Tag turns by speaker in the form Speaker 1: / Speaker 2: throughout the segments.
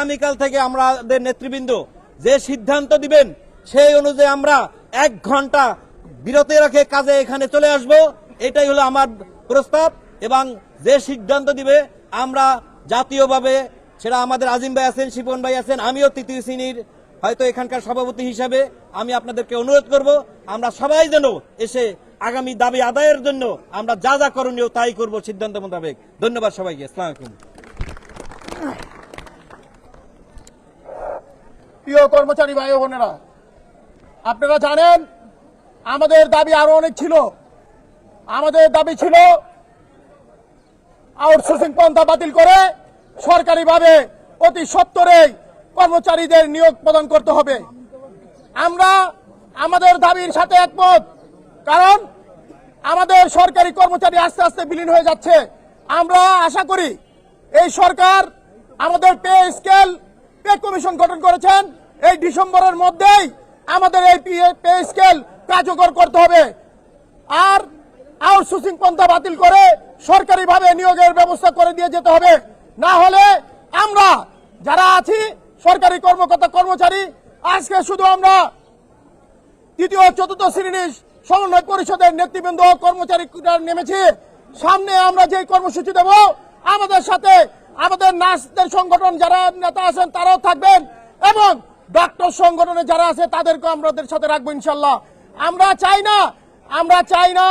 Speaker 1: আগামীকাল থেকে আমাদের নেতৃবৃন্দ যে সিদ্ধান্ত দিবেন, সেই অনুযায়ী আমরা এক ঘণ্টা বিরতি রেখে কাজে এখানে চলে আসব। এটাই হলো আমার প্রস্তাব এবং যে সিদ্ধান্ত দিবে, আমরা জাতীয়ভাবে সেটা আমাদের আজিম ভাই আছেন, শিপন ভাই আছেন, আমিও তৃতীয় শ্রেণির হয়তো এখানকার সভাপতি হিসাবে আমি আপনাদেরকে অনুরোধ করব, আমরা সবাই যেন এসে আগামী দাবি আদায়ের জন্য আমরা যা যা করণীয় তাই করব সিদ্ধান্ত মোতাবেক। ধন্যবাদ সবাইকে, আসসালামু আলাইকুম।
Speaker 2: প্রিয় কর্মচারী ভাই বোনেরা, আপনারা জানেন আমাদের দাবি আরও অনেক ছিল। আমাদের দাবি ছিল আউটসোর্সিং পন্থা বাতিল করে সরকারিভাবে অতি সত্তরে কর্মচারীদের নিয়োগ প্রদান করতে হবে। আমরা আমাদের দাবির সাথে একমত, কারণ আমাদের সরকারি কর্মচারী আস্তে আস্তে বিলীন হয়ে যাচ্ছে। আমরা আশা করি এই সরকার আমাদের পে স্কেল পে কমিশন গঠন করেছেন, এই ডিসেম্বরের মধ্যেই আমাদের এই পে স্কেল কার্যকর করতে হবে। আর আউটসোর্সিং পন্থা বাতিল করে সরকারিভাবে নিয়োগের ব্যবস্থা করে দিয়ে যেতে হবে। না হলে আমরা যারা আছি, সরকারি কর্মকর্তা কর্মচারী, আজকে শুধু আমরা তৃতীয় চতুর্থ শ্রেণির সমন্বয় পরিষদের নেতৃবৃন্দ ও কর্মচারীরা নেমেছি। সামনে আমরা যে কর্মসূচি দেব, আমাদের সাথে আমাদের নার্সদের সংগঠন যারা নেতা আছেন, তারাও থাকবেন। এবং ডক্টর সংগঠনে যারা আছে তাদেরকে আমাদের সাথে রাখব, ইনশাল্লাহ। আমরা চাই না, আমরা চাই না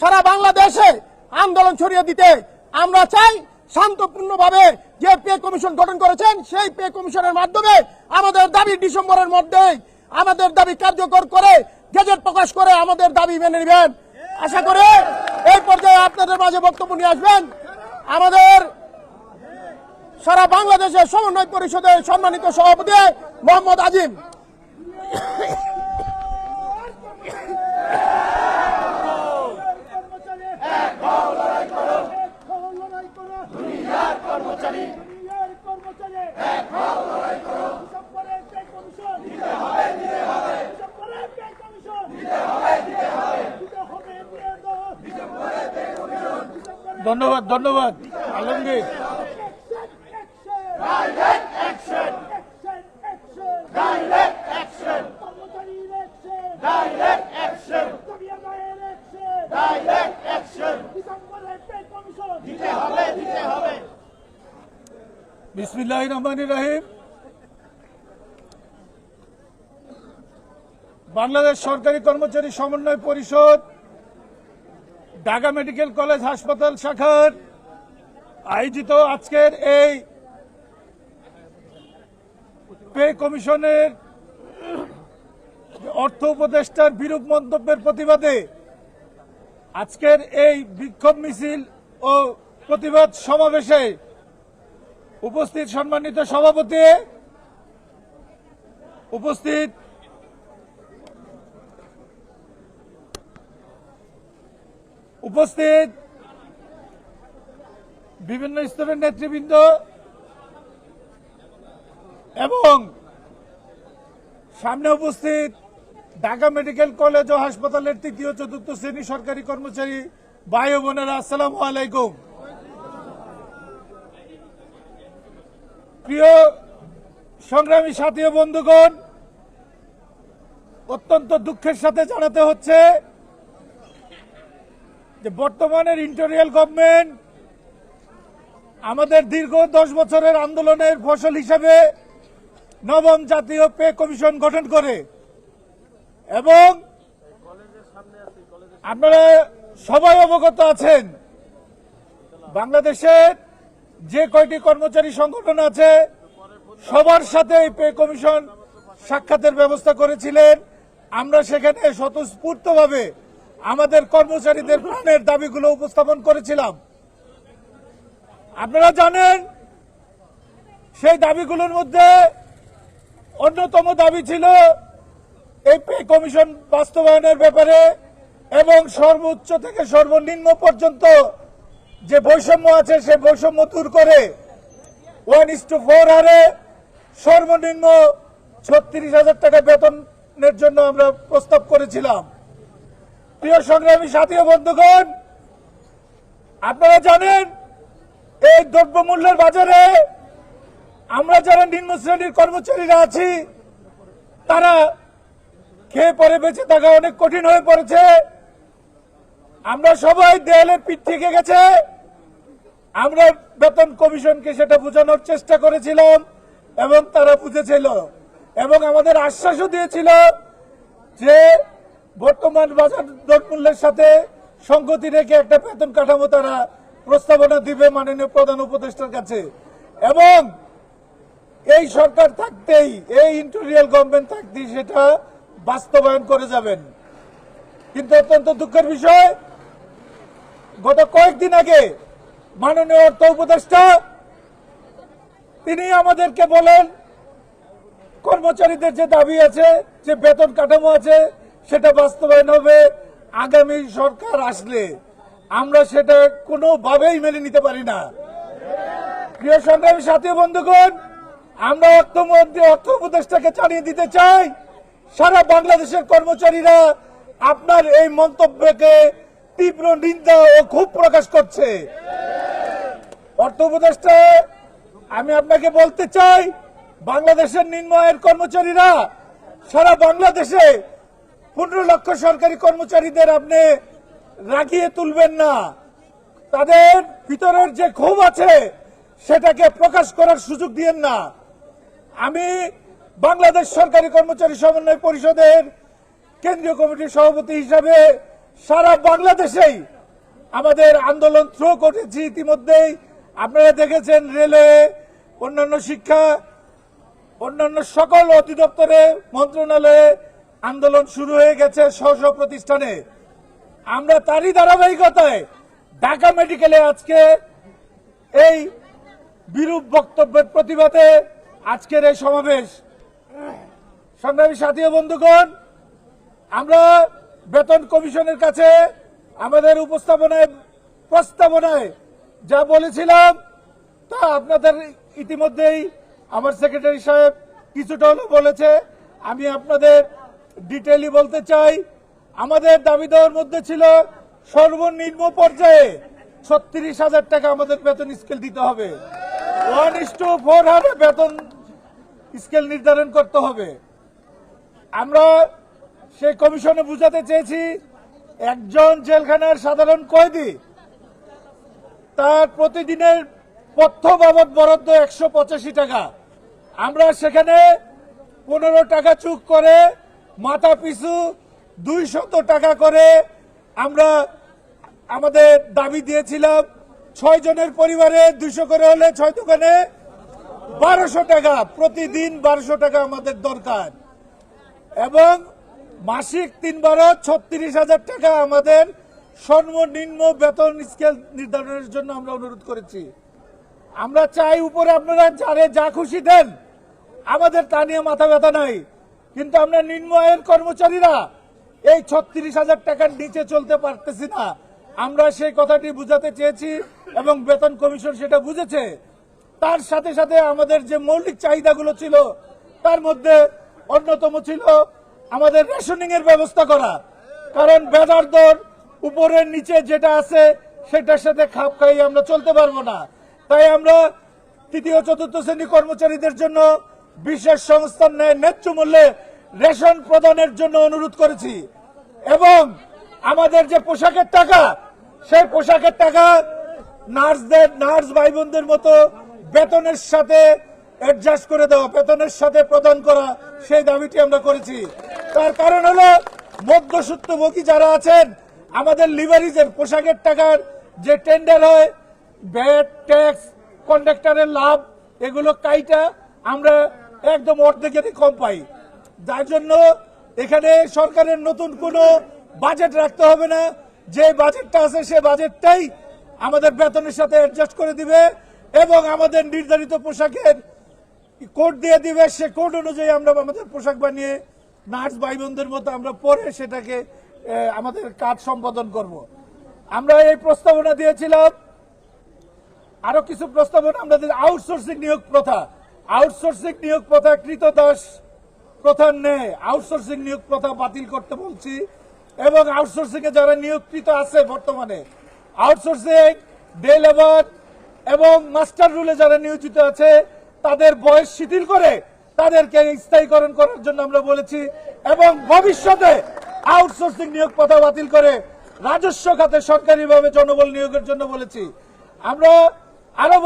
Speaker 2: সারা বাংলাদেশে আন্দোলন ছড়িয়ে দিতে। আমরা চাই শান্তপূর্ণভাবে যে পে কমিশন গঠন করেছেন, সেই পে কমিশনের মাধ্যমে আমাদের দাবি ডিসেম্বরের মধ্যেই আমাদের দাবি কার্যকর করে, গেজেট প্রকাশ করে আমাদের দাবি মেনে নেবেন। আশা করে এই পর্যায়ে আপনাদের মাঝে বক্তব্য নিয়ে আসবেন। আমাদের সারা বাংলাদেশের সমন্বয় পরিষদের সম্মানিত সভাপতি মোহাম্মদ আজিম।
Speaker 3: ধন্যবাদ ধন্যবাদ। আলমগীর। বিসমিল্লাহ রহমান রাহিম বাংলাদেশ সরকারি কর্মচারী সমন্বয় পরিষদ, ঢাকা মেডিকেল কলেজ হাসপাতাল শাখার আয়োজিত আজকের এই পে কমিশনের অর্থ উপদেষ্টার বিরূপ মন্তব্যের প্রতিবাদে আজকের এই বিক্ষোভ মিছিল ও প্রতিবাদ সমাবেশে উপস্থিত সম্মানিত সভাপতি, উপস্থিত উপস্থিত বিভিন্ন স্তরের নেতৃবৃন্দ এবং সামনে উপস্থিত ঢাকা মেডিকেল কলেজ ও হাসপাতালের তৃতীয় চতুর্থ শ্রেণি সরকারি কর্মচারী ভাই বোনেরা, আসসালামু আলাইকুম। প্রিয় সংগ্রামী সাথী বন্ধুগণ, অত্যন্ত দুঃখের সাথে জানাতে হচ্ছে যে বর্তমানের ইন্টেরিয়াল গভর্নমেন্ট আমাদের দীর্ঘ দশ বছরের আন্দোলনের ফসল হিসেবে নবম জাতীয় পে কমিশন গঠন করে এবং আপনারা সবাই অবগত আছেন, বাংলাদেশের যে কয়টি কর্মচারী সংগঠন আছে, সবার সাথে এই পে কমিশন সাক্ষাতের ব্যবস্থা করেছিলেন। আমরা সেখানে স্বতঃস্ফূর্তভাবে আমাদের কর্মচারীদের প্রাণের দাবিগুলো উপস্থাপন করেছিলাম। আপনারা জানেন, সেই দাবিগুলোর মধ্যে অন্যতম দাবি ছিল এই পে কমিশন বাস্তবায়নের ব্যাপারে এবং সর্বোচ্চ থেকে সর্বনিম্ন পর্যন্ত যে বৈষম্য আছে সেই বৈষম্য দূর করে। ওয়ান ইস টু ফোর হারে সর্বনিম্ন ছত্রিশ হাজার টাকা বেতনের জন্য আমরা প্রস্তাব করেছিলাম। প্রিয় সংগ্রামী সাথী বন্ধুগণ, আপনারা জানেন, এই দ্রব্যমূল্যের বাজারে আমরা যারা নিম্ন শ্রেণির কর্মচারীরা আছি, তারা খেয়ে পরে বেঁচে থাকা অনেক কঠিন হয়ে পড়েছে। আমরা সবাই দেয়ালের পিঠ থেকে গেছে। আমরা বেতন কমিশনকে সেটা বোঝানোর চেষ্টা করেছিলাম এবং তারা বুঝেছিল এবং আমাদের আশ্বাসও দিয়েছিল যে বর্তমান বাজার দরমূল্যের সাথে সংগতি রেখে একটা বেতন কাঠামো তারা প্রস্তাবনা দিবে মাননীয় প্রধান উপদেষ্টার কাছে। এবং এই সরকার থাকতেই, এই ইন্টেরিয়াল গভর্নমেন্ট থাকতেই সেটা বাস্তবায়ন করে যাবেন। কিন্তু অত্যন্ত দুঃখের বিষয়, গত কয়েকদিন আগে মাননীয় অর্থ উপদেষ্টা, তিনি আমাদেরকে বলেন, কর্মচারীদের যে দাবি আছে, যে বেতন কাঠামো আছে, সেটা বাস্তবায়ন হবে আগামী সরকার আসলে। আমরা সেটা কোনোভাবেই মেনে নিতে পারি না। প্রিয় সংগ্রামী সাথী বন্ধুগণ, আমরা অর্থমন্ত্রী, অর্থ উপদেষ্টাকে জানিয়ে দিতে চাই, সারা বাংলাদেশের কর্মচারীরা আপনার এই মন্তব্যকে তীব্র নিন্দা ও ক্ষোভ প্রকাশ করছে। অর্থ উপদেষ্টা, আমি আপনাকে বলতে চাই, বাংলাদেশের নিম্ন কর্মচারীরা সারা বাংলাদেশে পনেরো লক্ষ সরকারি কর্মচারীদের আপনি রাগিয়ে তুলবেন না। তাদের ভিতরের যে ক্ষোভ আছে, সেটাকে প্রকাশ করার সুযোগ দিয়েন না। আমি বাংলাদেশ সরকারি কর্মচারী সমন্বয় পরিষদের কেন্দ্রীয় কমিটির সভাপতি হিসাবে সারা বাংলাদেশেই আমাদের আন্দোলন থ্রো করেছি ইতিমধ্যেই। আপনারা দেখেছেন রেলওয়ে অন্যান্য শিক্ষা, অন্যান্য সকল অধিদপ্তরে মন্ত্রণালয়ে আন্দোলন শুরু হয়ে গেছে স্ব স্ব প্রতিষ্ঠানে। আমরা তারই ধারাবাহিকতায় ঢাকা মেডিকেলে আজকে এই বিরূপ বক্তব্যের প্রতিবাদে আজকের এই সমাবেশ। সংগ্রামী সাথী বন্ধুগণ, আমরা বেতন কমিশনের কাছে আমাদের উপস্থাপনায়, প্রস্তাবনায় যা বলেছিলাম, তা আপনাদের ইতিমধ্যেই আমার সেক্রেটারি সাহেব কিছুটা হলেও বলেছে। আমি আপনাদের ডিটেইলি বলতে চাই। আমাদের দাবি দেওয়ার মধ্যে ছিল সর্বনিম্ন পর্যায়ে ছত্রিশ হাজার টাকা আমাদের বেতন স্কেল দিতে হবে। ওয়ান ইস টু ফোর হারে বেতন স্কেল নির্ধারণ করতে হবে। আমরা সেই কমিশনে বুঝাতে চেয়েছি, একজন জেলখানার সাধারণ কয়েদি তার প্রতিদিনের পথ্য বাবদ বরাদ্দ একশো পঁচাশি টাকা। আমরা সেখানে পনেরো টাকা চুক করে, মাথা পিছু দুইশত টাকা করে আমরা আমাদের দাবি দিয়েছিলাম। ছয় জনের পরিবারে দুইশো করে হলে ছয় দোকানে বারোশো টাকা, প্রতিদিন বারোশো টাকা আমাদের দরকার। এবং মাসিক তিন বারো ছত্রিশ হাজার টাকা আমাদের সর্বনিম্ন বেতন স্কেল নির্ধারণের জন্য আমরা অনুরোধ করেছি। আমরা চাই উপরে আপনারা যারে যা খুশি দেন। আমাদের তা নিয়ে মাথা ব্যথা নাই। কিন্তু আমরা নিম্ন আয়ের কর্মচারীরা এই ছত্রিশ হাজার টাকার নিচে চলতে পারতেছি না। আমরা সেই কথাটি বুঝাতে চেয়েছি এবং বেতন কমিশন সেটা বুঝেছে। তার সাথে সাথে আমাদের যে মৌলিক চাহিদাগুলো ছিল, তার মধ্যে অন্যতম ছিল আমাদের রেশনিং এর ব্যবস্থা করা। কারণ বেজার দর উপরের নিচে যেটা আছে, সেটার সাথে খাপ খাইয়ে আমরা চলতে পারব না। তাই আমরা তৃতীয়, চতুর্থ শ্রেণি কর্মচারীদের জন্য বিশেষ সংস্থার ন্যায় ন্যায্য মূল্যে রেশন প্রদানের জন্য অনুরোধ করেছি। এবং আমাদের যে পোশাকের টাকা, সেই পোশাকের টাকা নার্সদের, নার্স ভাই বোনদের মতো বেতনের সাথে অ্যাডজাস্ট করে দেওয়া, বেতনের সাথে প্রদান করা, সেই দাবিটি আমরা করেছি। তার কারণ হলো মধ্যসূত্রভোগী যারা আছেন আমাদের লিভারিজের পোশাকের টাকার যে টেন্ডার হয় ব্যাট ট্যাক্স কন্ডাক্টরের লাভ, এগুলো কাইটা আমরা একদম অর্ধেকেরই কম পাই। যার জন্য এখানে সরকারের নতুন কোনো বাজেট রাখতে হবে না। যে বাজেটটা আছে সে বাজেটটাই আমাদের বেতনের সাথে অ্যাডজাস্ট করে দিবে এবং আমাদের নির্ধারিত পোশাকের কোড দিয়ে দিবে। সে কোড অনুযায়ী আমরা আমাদের পোশাক বানিয়ে নার্স ভাই বোনদের মতো আমরা পরে সেটাকে আমাদের কাজ সম্পাদন করব। আমরা এই প্রস্তাবনা দিয়েছিলাম। আরও কিছু প্রস্তাবনা আমরা আউটসোর্সিং নিয়োগ প্রথা। আউটসোর্সিং নিয়োগ প্রথা কৃতদাস প্রথার নেই। আউটসোর্সিং নিয়োগ প্রথা বাতিল করতে বলছি। এবং আউটসোর্সিং এ যারা নিয়োগকৃত আছে বর্তমানে, আউটসোর্সিং ডে লেবার এবং মাস্টার রুলে যারা নিয়োজিত আছে, তাদের বয়স শিথিল করে তাদেরকে স্থায়ীকরণ করার জন্য আমরা বলেছি। এবং ভবিষ্যতে আউটসোর্সিং নিয়োগ কথা বাতিল করে রাজস্ব খাতে সরকারিভাবে জনবল নিয়োগের জন্য বলেছি। আমরা আরও